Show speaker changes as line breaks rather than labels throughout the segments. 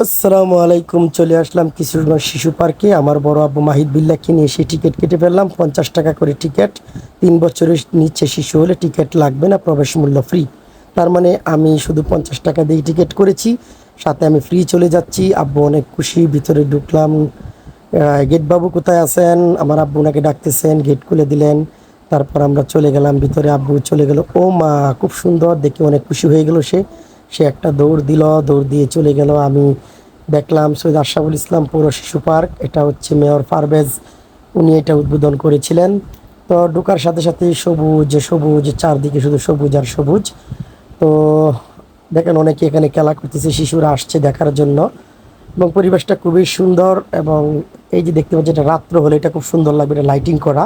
আসসালামু আলাইকুম, চলে আসলাম কিশোরগঞ্জ শিশু পার্কে। আমার বড় আব্বু মাহিদ বিল্লাহকে নিয়ে এসে টিকিট কেটে ফেললাম। পঞ্চাশ টাকা করে টিকিট। তিন বছরের নিচে শিশু হলে টিকিট লাগবে না, প্রবেশ মূল্য ফ্রি তার মানে আমি শুধু পঞ্চাশ টাকা দিয়ে টিকিট করেছি। সাথে আমি ফ্রি চলে যাচ্ছি। আব্বু অনেক খুশি, ভিতরে ঢুকলাম। গেট বাবু কোথায় আছেন? আমার আব্বু ওনাকে ডাকতেছেন গেট খুলে দিলেন। তারপর আমরা চলে গেলাম, ভিতরে আব্বু চলে গেল। ও মা, খুব সুন্দর, দেখে অনেক খুশি হয়ে গেল সে। সে একটা দৌড় দিল, দৌড় দিয়ে চলে গেল। আমি দেখলাম সৈয়দ আশরাফুল ইসলাম পৌর শিশু পার্ক, এটা হচ্ছে মেয়র পারভেজ উনি এটা উদ্বোধন করেছিলেন। তো ঢোকার সাথে সাথে সবুজ সবুজ, চারদিকে শুধু সবুজ আর সবুজ। তো দেখেন অনেকে এখানে খেলা করতেছে, শিশুরা আসছে দেখার জন্য। এবং পরিবেশটা খুবই সুন্দর এবং এই যে দেখতে পাচ্ছি এটা রাত্র হলে এটা খুব সুন্দর লাগবে, এটা লাইটিং করা।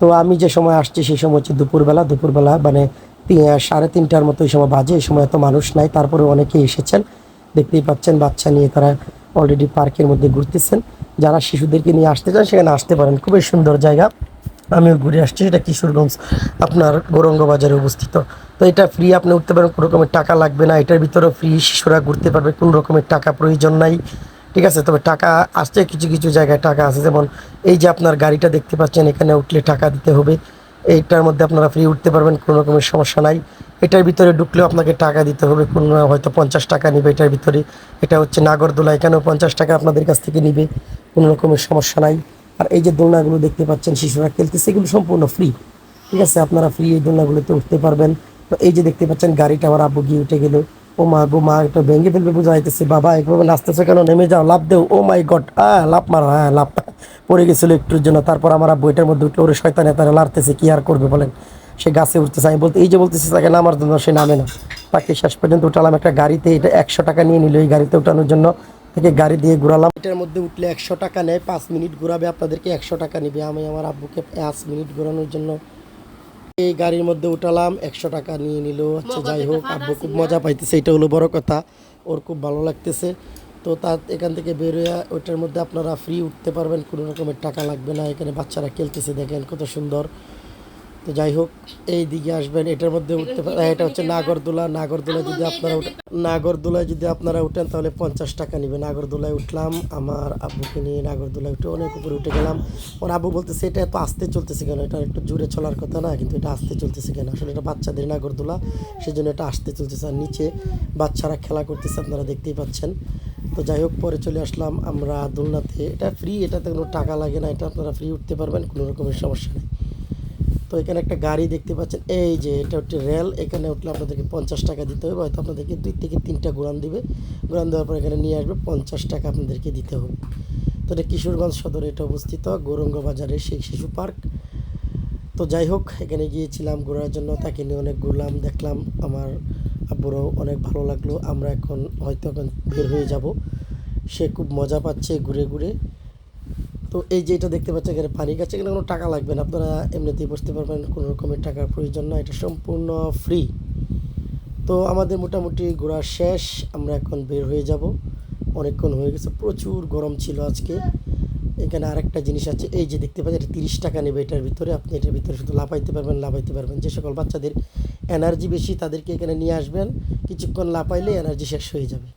তো আমি যে সময় আসছি সেই সময় হচ্ছে দুপুরবেলা দুপুরবেলা মানে সাড়ে তিনটার মতো এই সময় বাজে, এই সময় এত মানুষ নাই। তারপরে অনেকেই এসেছেন। দেখতেই পাচ্ছেন, বাচ্চা নিয়ে তারা অলরেডি পার্কের মধ্যে ঘুরতেছেন। যারা শিশুদেরকে নিয়ে আসতে চান, সেখানে আসতে পারেন। খুবই সুন্দর জায়গা। আমিও ঘুরে আসছি, এটা কিশোরগঞ্জ, আপনার গৌরঙ্গ বাজারে অবস্থিত। তো এটা ফ্রি আপনি উঠতে পারেন, কোনো রকমের টাকা লাগবে না। এটার ভিতরেও ফ্রি শিশুরা ঘুরতে পারবে, কোনো রকমের টাকা প্রয়োজন নাই। ঠিক আছে, তবে টাকা আসছে, কিছু কিছু জায়গায় টাকা আছে। যেমন এই যে আপনার গাড়িটা দেখতে পাচ্ছেন, এখানে উঠলে টাকা দিতে হবে। এইটার মধ্যে আপনারা ফ্রি উঠতে পারবেন, কোনো রকমের সমস্যা নাই। এটার ভিতরে ঢুকলেও আপনাকে টাকা দিতে হবে, কোনো হয়তো পঞ্চাশ টাকা নেবে এটার ভিতরে। এটা হচ্ছে নাগরদোলা এখানেও পঞ্চাশ টাকা আপনাদের কাছ থেকে নিবে? কোনো রকমের সমস্যা নাই। আর এই যে দোলনাগুলো দেখতে পাচ্ছেন, শিশুরা খেলতেছে, এগুলো সম্পূর্ণ ফ্রি ঠিক আছে, আপনারা ফ্রি এই দোলনাগুলোতে উঠতে পারবেন। তো এই যে দেখতে পাচ্ছেন, গাড়িটা আমার আব্বু গিয়ে উঠে গেল। ও মা গো, মা এটা ভেঙে ফেলবে, বোঝা যাইতেছে। বাবা একভাবে নাচতেছে কেন? নেমে যাও লাভ দেও। ও মাই গড হ্যাঁ লাভ মারো হ্যাঁ লাভ পড়ে গেছিল একটুর জন্য তারপর আমার আব্বু এটার মধ্যে উঠলে ওরে শয়তানে তারা লাড়তেছে কি আর করবে বলেন? সে গাছে উঠতেছে আমি বলতে এই যে বলতেছি তাকে নামার জন্য সে নামে না। তাকে শেষ পর্যন্ত উঠালাম একটা গাড়িতে এটা একশো টাকা নিয়ে নিল এই গাড়িতে উঠানোর জন্য। থেকে গাড়ি দিয়ে ঘুরালাম। এটার মধ্যে উঠলে একশো টাকা নেয় পাঁচ মিনিট ঘোরাবে আপনাদেরকে একশো টাকা নেবে। আমি আমার আব্বুকে পাঁচ মিনিট ঘোরানোর জন্য এই গাড়ির মধ্যে উঠালাম একশো টাকা নিয়ে নিল। আচ্ছা যাই হোক আব্বু খুব মজা পাইতেছে এটা হলো বড় কথা। ওর খুব ভালো লাগতেছে। তো তার এখান থেকে বেরোয় ওইটার মধ্যে আপনারা ফ্রি উঠতে পারবেন, কোনো রকমের টাকা লাগবে না। এখানে বাচ্চারা খেলতেছে, দেখেন কত সুন্দর। তো যাই হোক, এই দিকে আসবেন, এটার মধ্যে উঠতে পারেন এটা হচ্ছে নাগরদোলা। নাগরদোলা যদি আপনারা নাগরদোলায় যদি আপনারা উঠেন, তাহলে পঞ্চাশ টাকা নেবে নাগরদোলায় উঠলাম, আমার আব্বুকে নিয়ে নাগরদোলায় উঠে অনেক উপরে উঠে গেলাম। ওর আব্বু বলতেছে, এটা এত আস্তে চলতেছে কেন? এটা একটু জোরে চলার কথা না, কিন্তু এটা আস্তে চলতেছে কেন? আসলে এটা বাচ্চাদের নাগরদোলা সেই জন্য এটা আসতে চলতেছে। আর নিচে বাচ্চারা খেলা করতেছে, আপনারা দেখতেই পাচ্ছেন। তো যাই হোক, পরে চলে আসলাম আমরা দোলনাতে। এটা ফ্রি এটাতে কোনো টাকা লাগে না, এটা আপনারা ফ্রি উঠতে পারবেন, কোনো রকমের সমস্যা নেই। তো এখানে একটা গাড়ি দেখতে পাচ্ছেন। এই যে এটা হচ্ছে রেল, এখানে উঠলে আপনাদেরকে পঞ্চাশ টাকা দিতে হবে, হয়তো আপনাদেরকে দুই থেকে তিনটা ঘোরান দিবে। ঘোরান দেওয়ার পর এখানে নিয়ে আসবে, পঞ্চাশ টাকা আপনাদেরকে দিতে হবে। তো এটা কিশোরগঞ্জ সদরে এটা অবস্থিত গৌরঙ্গ বাজারে সেই শিশু পার্ক। তো যাই হোক, এখানে গিয়েছিলাম ঘোরার জন্য, তাকে নিয়ে অনেক ঘুরলাম, দেখলাম আমার আব্বুরও অনেক ভালো লাগল। আমরা এখন হয়তো এখন বের হয়ে যাব। সে খুব মজা পাচ্ছে ঘুরে ঘুরে। তো এই যে এটা দেখতে পাচ্ছেন এখানে পানি গাছ, এখানে কোনো টাকা লাগবে না। আপনারা এমনিতেই বসতে পারবেন, কোনো রকমের টাকার প্রয়োজন না এটা সম্পূর্ণ ফ্রি তো আমাদের মোটামুটি ঘোরা শেষ, আমরা এখন বের হয়ে যাব। অনেকক্ষণ হয়ে গেছে, প্রচুর গরম ছিল আজকে। এখানে আরেকটা জিনিস আছে, এই যে দেখতে পাচ্ছেন, এটা তিরিশ টাকা নেবে এটার ভিতরে। আপনি এটার ভিতরে শুধু লাফাইতে পারবেন লাফাইতে পারবেন। যে সকল বাচ্চাদের এনার্জি বেশি, তাদেরকে এখানে নিয়ে আসবেন। কিছুক্ষণ লাফাইলে এনার্জি শেষ হয়ে যাবে।